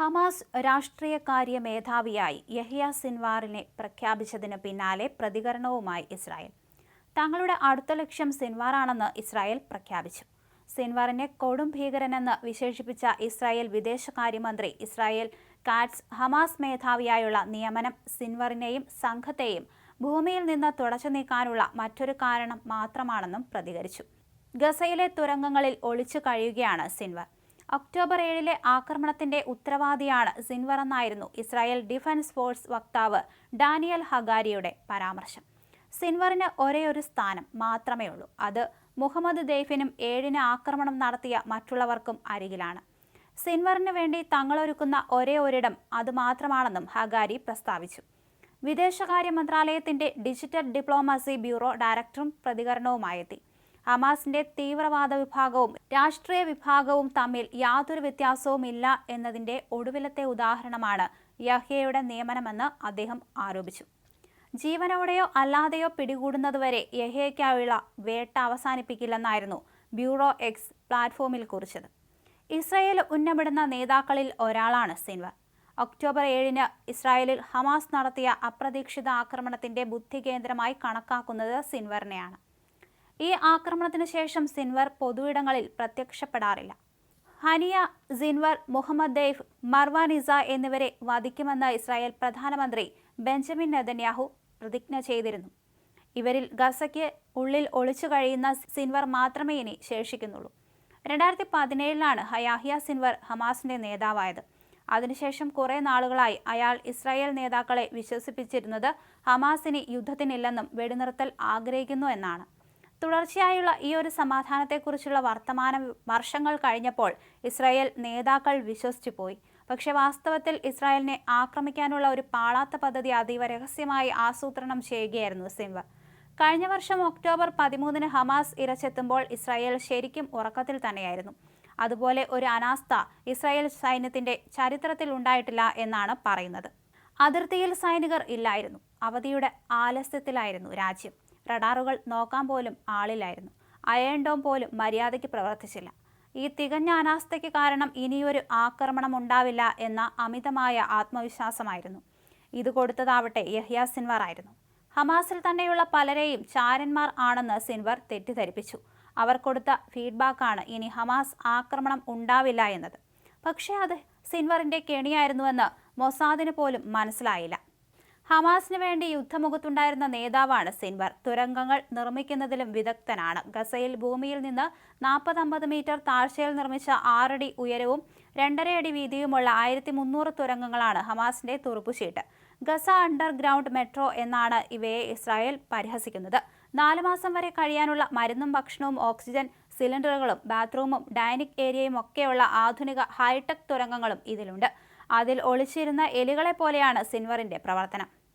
Hamas രാഷ്ട്രീയകാര്യ മേധാവിയായി യഹിയ സിൻവാറിനെ പ്രഖ്യാപിച്ചതിന് പിന്നാലെ പ്രതികരണവുമായി ഇസ്രായേൽ. തങ്ങളുടെ അടുത്ത ലക്ഷ്യം സിൻവാറാണെന്ന് ഇസ്രായേൽ പ്രഖ്യാപിച്ചു. സിൻവാറിനെ കൊടും ഭീകരനെന്ന് വിശേഷിപ്പിച്ച ഇസ്രായേൽ വിദേശകാര്യമന്ത്രി ഇസ്രായേൽ കാറ്റ്സ് ഹമാസ് മേധാവിയായുള്ള നിയമനം സിൻവറിനെയും സംഘത്തെയും ഭൂമിയിൽ നിന്ന് തുടച്ചു നീക്കാനുള്ള മറ്റൊരു കാരണം മാത്രമാണെന്നും പ്രതികരിച്ചു. ഗസയിലെ തുരങ്കങ്ങളിൽ ഒളിച്ചു കഴിയുകയാണ് സിൻവർ. ഒക്ടോബർ ഏഴിലെ ആക്രമണത്തിന്റെ ഉത്തരവാദിയാണ് സിൻവർ എന്നായിരുന്നു ഇസ്രായേൽ ഡിഫൻസ് ഫോഴ്സ് വക്താവ് ഡാനിയൽ ഹഗാരിയുടെ പരാമർശം. സിൻവറിന് ഒരേയൊരു ഒരു സ്ഥാനം മാത്രമേ ഉള്ളൂ. അത് മുഹമ്മദ് ദൈഫിനും ഏഴിന് ആക്രമണം നടത്തിയ മറ്റുള്ളവർക്കും അരികിലാണ്. സിൻവറിന് വേണ്ടി തങ്ങളൊരുക്കുന്ന ഒരേ ഒരിടം അത് മാത്രമാണെന്നും ഹഗാരി പ്രസ്താവിച്ചു. വിദേശകാര്യ മന്ത്രാലയത്തിന്റെ ഡിജിറ്റൽ ഡിപ്ലോമസി ബ്യൂറോ ഡയറക്ടറും പ്രതികരണവുമായെത്തി. ഹമാസിന്റെ തീവ്രവാദ വിഭാഗവും രാഷ്ട്രീയ വിഭാഗവും തമ്മിൽ യാതൊരു വ്യത്യാസവുമില്ല എന്നതിന്റെ ഒടുവിലത്തെ ഉദാഹരണമാണ് യഹ്യയുടെ നിയമനമെന്ന് അദ്ദേഹം ആരോപിച്ചു. ജീവനോടെയോ അല്ലാതെയോ പിടികൂടുന്നതുവരെ യഹ്യയ്ക്കായുള്ള വേട്ട അവസാനിപ്പിക്കില്ലെന്നായിരുന്നു ബ്യൂറോ എക്സ് പ്ലാറ്റ്ഫോമിൽ കുറിച്ചത്. ഇസ്രായേൽ ഉന്നമിടുന്ന നേതാക്കളിൽ ഒരാളാണ് സിൻവർ ഒക്ടോബർ ഏഴിന് ഇസ്രായേലിൽ ഹമാസ് നടത്തിയ അപ്രതീക്ഷിത ആക്രമണത്തിന്റെ ബുദ്ധികേന്ദ്രമായി കണക്കാക്കുന്നത് സിൻവറിനെയാണ്. ഈ ആക്രമണത്തിന് ശേഷം സിൻവർ പൊതുവിടങ്ങളിൽ പ്രത്യക്ഷപ്പെടാറില്ല. Haniyeh Sinwar Mohammed Deif Marwan Issa എന്നിവരെ വധിക്കുമെന്ന് ഇസ്രായേൽ പ്രധാനമന്ത്രി ബെഞ്ചമിൻ നെതന്യാഹു പ്രതിജ്ഞ ചെയ്തിരുന്നു. ഇവരിൽ ഗസയ്ക്ക് ഉള്ളിൽ ഒളിച്ചു കഴിയുന്ന സിൻവർ മാത്രമേ ഇനി ശേഷിക്കുന്നുള്ളൂ. രണ്ടായിരത്തി പതിനേഴിലാണ് ഹയാഹിയ സിൻവർ ഹമാസിന്റെ നേതാവായത്. അതിനുശേഷം കുറെ നാളുകളായി അയാൾ ഇസ്രായേൽ നേതാക്കളെ വിശ്വസിപ്പിച്ചിരുന്നത് ഹമാസിന് യുദ്ധത്തിനില്ലെന്നും വെടിനിർത്തൽ ആഗ്രഹിക്കുന്നു എന്നാണ്. തുടർച്ചയായുള്ള ഈ ഒരു സമാധാനത്തെക്കുറിച്ചുള്ള വർത്തമാനം വർഷങ്ങൾ കഴിഞ്ഞപ്പോൾ ഇസ്രായേൽ നേതാക്കൾ വിശ്വസിച്ചു പോയി. പക്ഷേ വാസ്തവത്തിൽ ഇസ്രായേലിനെ ആക്രമിക്കാനുള്ള ഒരു പാളാത്ത പദ്ധതി അതീവ രഹസ്യമായി ആസൂത്രണം ചെയ്യുകയായിരുന്നു സിംവ കഴിഞ്ഞ വർഷം ഒക്ടോബർ പതിമൂന്നിന് ഹമാസ് ഇരച്ചെത്തുമ്പോൾ ഇസ്രായേൽ ശരിക്കും ഉറക്കത്തിൽ തന്നെയായിരുന്നു. അതുപോലെ ഒരു അനാസ്ഥ ഇസ്രായേൽ സൈന്യത്തിന്റെ ചരിത്രത്തിൽ ഉണ്ടായിട്ടില്ല എന്നാണ് പറയുന്നത്. അതിർത്തിയിൽ സൈനികർ ഇല്ലായിരുന്നു. അവധിയുടെ ആലസ്യത്തിലായിരുന്നു രാജ്യം. റഡാറുകൾ നോക്കാൻ പോലും ആളില്ലായിരുന്നു. അയൻഡോം പോലും മര്യാദയ്ക്ക് പ്രവർത്തിച്ചില്ല. ഈ തികഞ്ഞ അനാസ്ഥയ്ക്ക് കാരണം ഇനിയൊരു ആക്രമണം ഉണ്ടാവില്ല എന്ന അമിതമായ ആത്മവിശ്വാസമായിരുന്നു. ഇത് കൊടുത്തതാവട്ടെ യഹ്യ സിൻവർ ആയിരുന്നു. ഹമാസിൽ തന്നെയുള്ള പലരെയും ചാരന്മാർ ആണെന്ന് സിൻവർ തെറ്റിദ്ധരിപ്പിച്ചു. അവർ കൊടുത്ത ഫീഡ്ബാക്കാണ് ഇനി ഹമാസ് ആക്രമണം ഉണ്ടാവില്ല എന്നത്. പക്ഷേ അത് സിൻവറിന്റെ കെണിയായിരുന്നുവെന്ന് മൊസാദിന് പോലും മനസ്സിലായില്ല. ഹമാസിന് വേണ്ടി യുദ്ധമുഖത്തുണ്ടായിരുന്ന നേതാവാണ് സിൻവർ. തുരങ്കങ്ങൾ നിർമ്മിക്കുന്നതിലും വിദഗ്ധനാണ്. ഗസയിൽ ഭൂമിയിൽ നിന്ന് നാൽപ്പത്തമ്പത് മീറ്റർ താഴ്ചയിൽ നിർമ്മിച്ച ആറടി ഉയരവും രണ്ടരയടി വീതിയുമുള്ള ആയിരത്തി മുന്നൂറ് തുരങ്കങ്ങളാണ് ഹമാസിന്റെ തുറപ്പുചീട്ട് ഗസ അണ്ടർഗ്രൗണ്ട് മെട്രോ എന്നാണ് ഇവയെ ഇസ്രായേൽ പരിഹസിക്കുന്നത്. നാല് മാസം വരെ കഴിയാനുള്ള മരുന്നും ഭക്ഷണവും ഓക്സിജൻ സിലിണ്ടറുകളും ബാത്റൂമും ഡൈനിക് ഏരിയയും ഒക്കെയുള്ള ആധുനിക ഹൈടെക് തുരങ്കങ്ങളും ഇതിലുണ്ട്. അതിൽ ഒളിച്ചിരുന്ന എലികളെ പോലെയാണ് സിൻവറിന്റെ പ്രവർത്തനം.